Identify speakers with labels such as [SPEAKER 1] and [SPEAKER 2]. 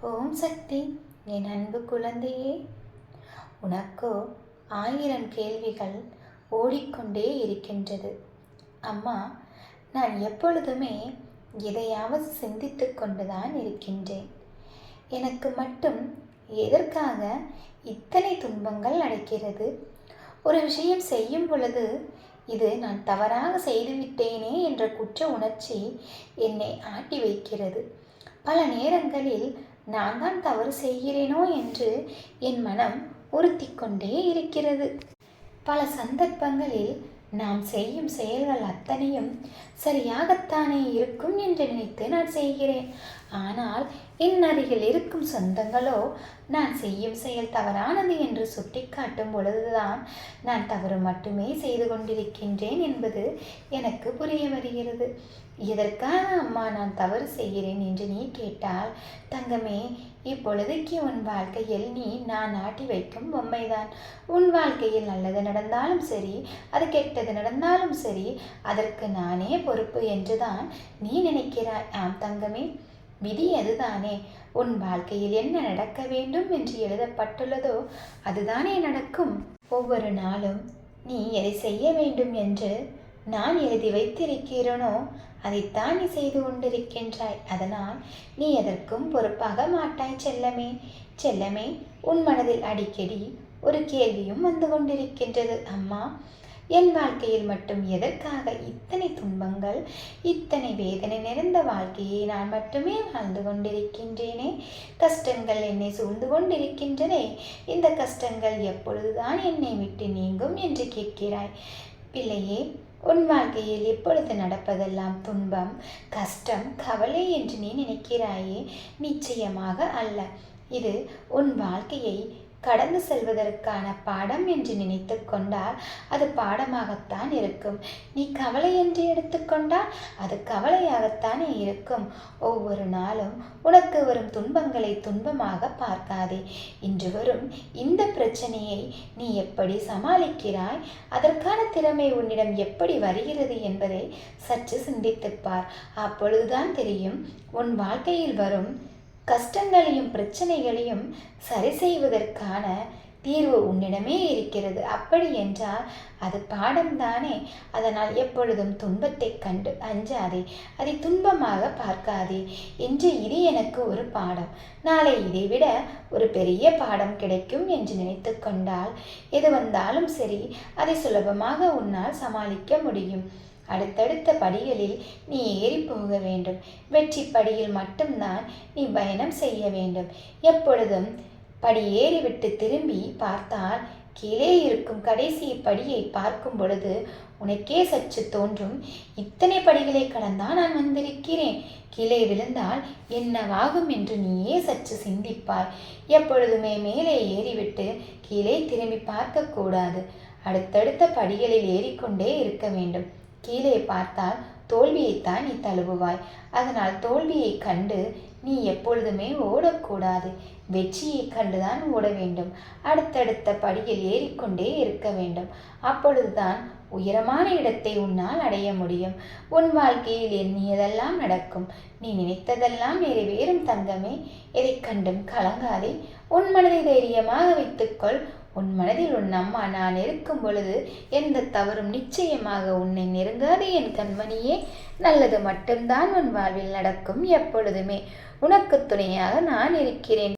[SPEAKER 1] ஓம் சக்தி என் அன்பு குழந்தையே. உனக்கோ ஆயிரம் கேள்விகள் ஓடிக்கொண்டே இருக்கின்றது. அம்மா நான் எப்பொழுதுமே எதையாவது சிந்தித்து கொண்டுதான் இருக்கின்றேன். எனக்கு மட்டும் எதற்காக இத்தனை துன்பங்கள் நடக்கிறது? ஒரு விஷயம் செய்யும் பொழுது இது நான் தவறாக செய்துவிட்டேனே என்ற குற்ற உணர்ச்சி என்னை ஆட்டி வைக்கிறது. பல நேரங்களில் நான் தான் தவறு செய்கிறேனோ என்று என் மனம் உறுத்தி கொண்டே இருக்கிறது. பல சந்தர்ப்பங்களில் நாம் செய்யும் செயல்கள் அத்தனையும் சரியாகத்தானே இருக்கும் என்று நினைத்து நான் செய்கிறேன். ஆனால் என் அருகில் இருக்கும் சொந்தங்களோ நான் செய்யும் செயல் தவறானது என்று சுட்டிக்காட்டும் பொழுதுதான் நான் தவறு மட்டுமே செய்து கொண்டிருக்கின்றேன் என்பது எனக்கு புரிய வருகிறது. எதற்காக அம்மா நான் தவறு செய்கிறேன் என்று நீ கேட்டால் தங்கமே இப்பொழுதைக்கு உன் வாழ்க்கையில் நீ நான் ஆட்டி வைக்கும் பொம்மைதான். உன் வாழ்க்கையில் நல்லது நடந்தாலும் சரி அது கெட்டது நடந்தாலும் சரி அதற்கு நானே பொறுப்பு என்றுதான் நீ நினைக்கிறாய். ஆம் தங்கமே. விதி அதுதானே? உன் வாழ்க்கையில் என்ன நடக்க வேண்டும் என்று எழுதப்பட்டுள்ளதோ அதுதானே நடக்கும். ஒவ்வொரு நாளும் நீ எதை செய்ய வேண்டும் என்று நான் எழுதி வைத்திருக்கிறேனோ அதைத்தான் நீ செய்து கொண்டிருக்கின்றாய். அதனால் நீ எதற்கும் பொறுப்பாக மாட்டாய் செல்லமே. செல்லமே உன் மனதில் அடிக்கடி ஒரு கேள்வியும் வந்து கொண்டிருக்கின்றது. அம்மா என் வாழ்க்கையில் மட்டும் எதற்காக இத்தனை துன்பங்கள் இத்தனை வேதனை நிறைந்த வாழ்க்கையை நான் மட்டுமே வாழ்ந்து கொண்டிருக்கின்றேனே? கஷ்டங்கள் என்னை சூழ்ந்து கொண்டிருக்கின்றனே? இந்த கஷ்டங்கள் எப்பொழுதுதான் என்னை விட்டு நீங்கும் என்று கேட்கிறாய். பிள்ளையே உன் வாழ்க்கையில் எப்பொழுது நடப்பதெல்லாம் துன்பம் கஷ்டம் கவலை என்று நீ நினைக்கிறாயே? நிச்சயமாக அல்ல. இது உன் வாழ்க்கையை கடந்து செல்வதற்கான பாடம் என்று நினைத்து கொண்டால் அது பாடமாகத்தான் இருக்கும். நீ கவலை என்று எடுத்துக்கொண்டால் அது கவலையாகத்தானே இருக்கும். ஒவ்வொரு நாளும் உனக்கு வரும் துன்பங்களை துன்பமாக பார்க்காதே. இன்று வரும் இந்த பிரச்சனையை நீ எப்படி சமாளிக்கிறாய்? அதற்கான திறமை உன்னிடம் எப்படி வருகிறது என்பதை சற்று சிந்தித்துப்பார் அப்பொழுதுதான் தெரியும் உன் வாழ்க்கையில் வரும் கஷ்டங்களையும் பிரச்சனைகளையும் சரி செய்வதற்கான தீர்வு உன்னிடமே இருக்கிறது. அப்படி என்றால் அது பாடம்தானே அதனால் எப்பொழுதும் துன்பத்தை கண்டு அஞ்சாதே. அதை துன்பமாக பார்க்காதே. என்று இது எனக்கு ஒரு பாடம். நாளை இதை விட ஒரு பெரிய பாடம் கிடைக்கும் என்று நினைத்து கொண்டால் எது வந்தாலும் சரி அதை சுலபமாக உன்னால் சமாளிக்க முடியும். அடுத்தடுத்த படிகளில் நீ ஏறி போக வேண்டும். வெற்றி படியில் மட்டும்தான் நீ பயணம் செய்ய வேண்டும். எப்பொழுதும் படி ஏறிவிட்டு திரும்பி பார்த்தால் கீழே இருக்கும் கடைசி படியை பார்க்கும் பொழுது உனக்கே சற்று தோன்றும் இத்தனை படிகளை கடந்தா நான் வந்திருக்கிறேன். கீழே விழுந்தால் என்னவாகும் என்று நீயே சற்று சிந்திப்பாய். எப்பொழுதுமே மேலே ஏறிவிட்டு கீழே திரும்பி பார்க்கக்கூடாது அடுத்தடுத்த படிகளில் ஏறிக்கொண்டே இருக்க வேண்டும். கீழே பார்த்தால் தோல்வியைத்தான் நீ தழுவுவாய். அதனால் தோல்வியை கண்டு நீ எப்பொழுதுமே ஓடக்கூடாது. வெற்றியை கண்டுதான் ஓட வேண்டும். அடுத்தடுத்த படியில் ஏறிக்கொண்டே இருக்க வேண்டும். அப்பொழுதுதான் உயரமான இடத்தை உன்னால் அடைய முடியும். உன் வாழ்க்கையில் எண்ணியதெல்லாம் நடக்கும். நீ நினைத்ததெல்லாம் நிறைவேறும் தங்கமே. எதை கண்டும் கலங்காதே. உன் மனதை தைரியமாக வைத்துக்கொள். உன் மனதில் உன் அம்மா நான் இருக்கும் பொழுது எந்த தவறும் நிச்சயமாக உன்னை நெருங்காது என் கண்மணியே. நல்லது மட்டும்தான் உன் வாழ்வில் நடக்கும் எப்பொழுதுமே. உனக்கு துணையாக நான் இருக்கிறேன்.